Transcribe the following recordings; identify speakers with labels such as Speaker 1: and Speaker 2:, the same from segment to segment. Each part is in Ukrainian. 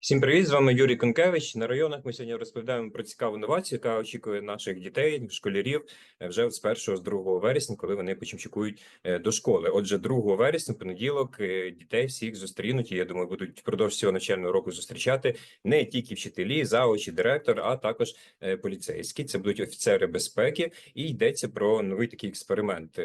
Speaker 1: Всім привіт! З вами Юрій Конкевич. На районах ми сьогодні розповідаємо про цікаву новацію, яка очікує наших дітей, школярів е, вже з 1 з 2 вересня, коли вони почимчикують е, до школи. Отже, 2 вересня, понеділок, е, дітей всіх зустрінуть. І я думаю, будуть впродовж цього навчального року зустрічати не тільки вчителі, заочі, директор, а також поліцейські. Це будуть офіцери безпеки, і йдеться про новий такий експеримент.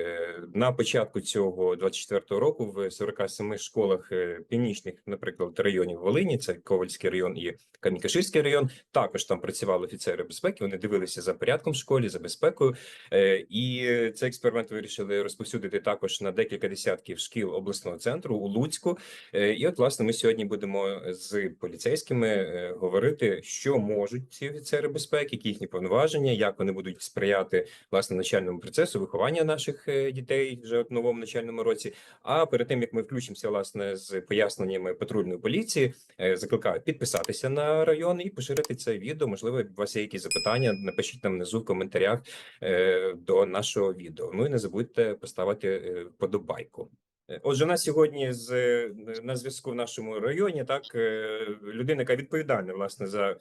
Speaker 1: На початку цього 24-го року в 47 школах північних, наприклад, районів Волині, це Ковальський район і Камінькаширський район. Також там працювали офіцери безпеки. Вони дивилися за порядком в школі, за безпекою. Е, І цей експеримент вирішили розповсюдити також на декілька десятків шкіл обласного центру у Луцьку. Е, І от, власне, ми сьогодні будемо з поліцейськими е, говорити, що можуть ці офіцери безпеки, які їхні повноваження, як вони будуть сприяти власне навчальному процесу виховання наших дітей вже в новому навчальному році. А перед тим як ми включимося власне з поясненнями патрульної поліції, закликаю підписатися на район і поширити це відео. Можливо, у вас є якісь запитання. Напишіть нам внизу в коментарях е, до нашого відео. Ну і не забудьте поставити е, вподобайку. Е, Отже, у нас сьогодні з на зв'язку в нашому районі так людина, яка відповідальна власне за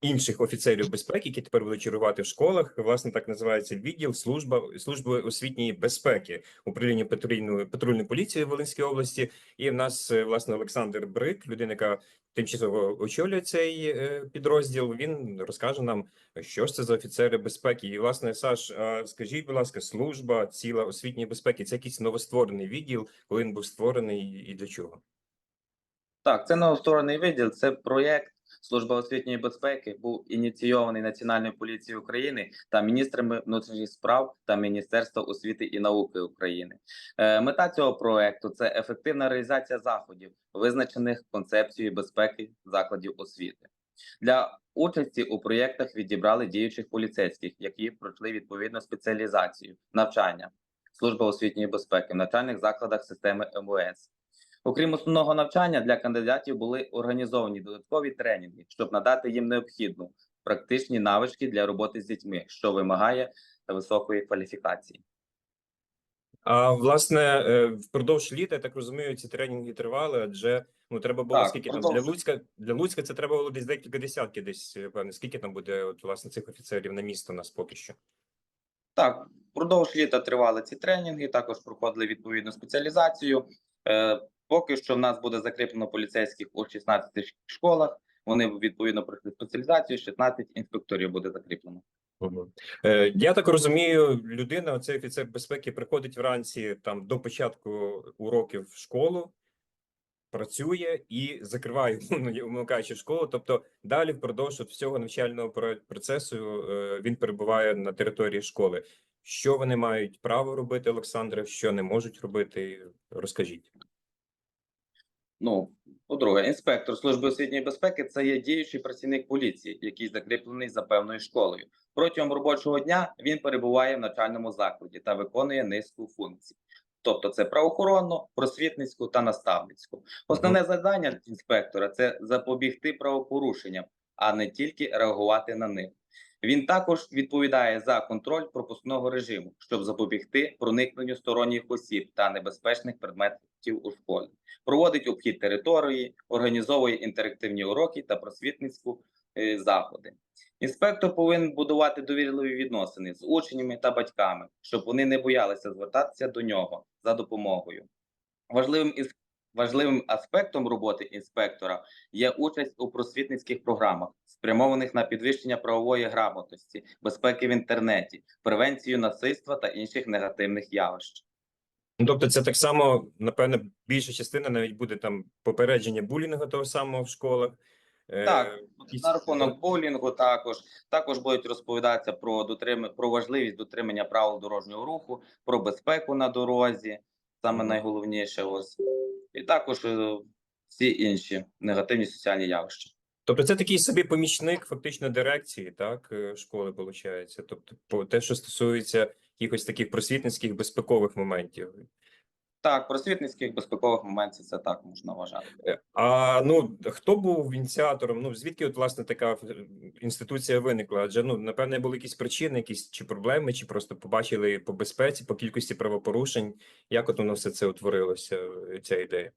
Speaker 1: інших офіцерів безпеки, які тепер будуть чергувати в школах. Власне, так називається відділ служба служби освітньої безпеки управління патрульної патрульної поліції Волинській області. І в нас власне Олександр Брик, людина, яка тимчасово очолює цей е, підрозділ. Він розкаже нам, що ж це за офіцери безпеки. І власне, Саш, скажіть, будь ласка, служба ціла освітньої безпеки це якийсь новостворений відділ, коли він був створений і для чого?
Speaker 2: Так, це новостворений відділ. Це проєкт Служба освітньої безпеки був ініційований Національною поліцією України та міністрами внутрішніх справ та Міністерства освіти і науки України. Е, мета цього проекту це ефективна реалізація заходів, визначених концепцією безпеки закладів освіти. Для участі у проєктах відібрали діючих поліцейських, які пройшли відповідну спеціалізацію, навчання, служба освітньої безпеки в навчальних закладах системи МВС. Окрім основного навчання, для кандидатів були організовані додаткові тренінги, щоб надати їм необхідну практичні навички для роботи з дітьми, що вимагає високої кваліфікації.
Speaker 1: А власне, е, впродовж літа, я так розумію, ці тренінги тривали, адже ну треба було
Speaker 2: Так,
Speaker 1: скільки там для. Луцька для Луцька це треба було десь декілька десятків, десь е, певне. Скільки там буде от власне цих офіцерів на місто у нас поки що?
Speaker 2: Так, впродовж літа тривали ці тренінги, також проходили відповідну спеціалізацію. Поки що в нас буде закріплено поліцейських у 16 школах. Вони відповідно пройшли спеціалізацію, 16 інспекторів буде закріплено.
Speaker 1: Е, Я так розумію, людина, оцей офіцер безпеки, приходить вранці там до початку уроків в школу, працює і закриває, вмикаючи школу. Тобто далі впродовж всього навчального про- процесу е, він перебуває на території школи. Що вони мають право робити, Олександре, що не можуть робити? Розкажіть.
Speaker 2: Ну, по-друге, інспектор служби освітньої безпеки це є діючий працівник поліції, який закріплений за певною школою. Протягом робочого дня він перебуває в навчальному закладі та виконує низку функцій. Тобто це правоохоронну, просвітницьку та наставницьку. Основне завдання інспектора це запобігти правопорушенням, а не тільки реагувати на них. Він також відповідає за контроль пропускного режиму, щоб запобігти проникненню сторонніх осіб та небезпечних предметів у школі проводить обхід території, організовує інтерактивні уроки та просвітницьку е, заходи. Інспектор повинен будувати довірливі відносини з учнями та батьками, щоб вони не боялися звертатися до нього за допомогою. Важливим Важливим аспектом роботи інспектора є участь у просвітницьких програмах, спрямованих на підвищення правової грамотності, безпеки в інтернеті, превенцію насильства та інших негативних явищ.
Speaker 1: Ну, Тобто, це так само, напевно, більша частина навіть буде там попередження булінгу того самого в школах. Е,
Speaker 2: Так, на рахунок булінгу також також будуть розповідатися про дотримання про важливість дотримання правил дорожнього руху, про безпеку на дорозі, саме найголовніше ось і також е, всі інші негативні соціальні явища.
Speaker 1: Тобто це такий собі помічник фактично дирекції, так, е, школи, виходить. Тобто, по те, що стосується якихось таких просвітницьких безпекових моментів.
Speaker 2: Так, просвітницьких безпекових моментів це так можна вважати.
Speaker 1: Е, А ну хто був ініціатором? Ну звідки от власне така е, інституція виникла? Адже ну напевне були якісь причини, якісь чи проблеми, чи просто побачили по безпеці, по кількості правопорушень. Як от воно все це утворилося? е, Ця ідея?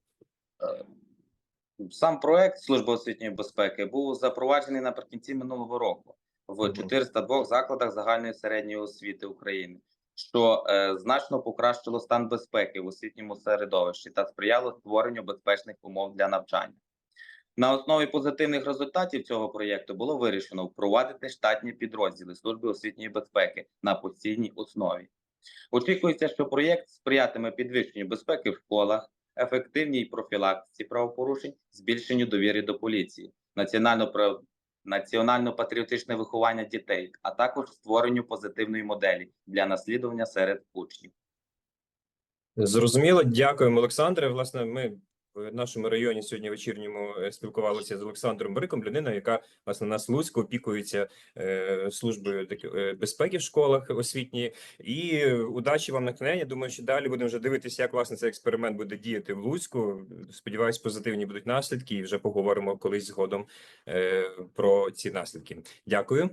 Speaker 2: Сам проект Служби освітньої безпеки був запроваджений наприкінці минулого року в
Speaker 1: Мгм.
Speaker 2: 402 закладах загальної середньої освіти України, що е, значно покращило стан безпеки в освітньому середовищі та сприяло створенню безпечних умов для навчання. На основі позитивних результатів цього проєкту було вирішено впровадити штатні підрозділи Служби освітньої безпеки на постійній основі. Очікується, що проєкт сприятиме підвищенню безпеки в школах, ефективній профілактиці правопорушень, збільшенню довіри до поліції, національно національно-патріотичне виховання дітей, а також створенню позитивної моделі для наслідування серед учнів.
Speaker 1: Зрозуміло, дякуємо, Олександре. Власне, ми в нашому районі сьогодні вечірньому е, спілкувалися з Олександром Бриком, людина, яка власне на Слуцьку опікується е, службою е, безпеки в школах освітньої. І удачі вам натхнення. Думаю, що далі будемо вже дивитися, як власне цей експеримент буде діяти в Луцьку. Сподіваюсь, позитивні будуть наслідки, і вже поговоримо колись згодом е, про ці наслідки. Дякую.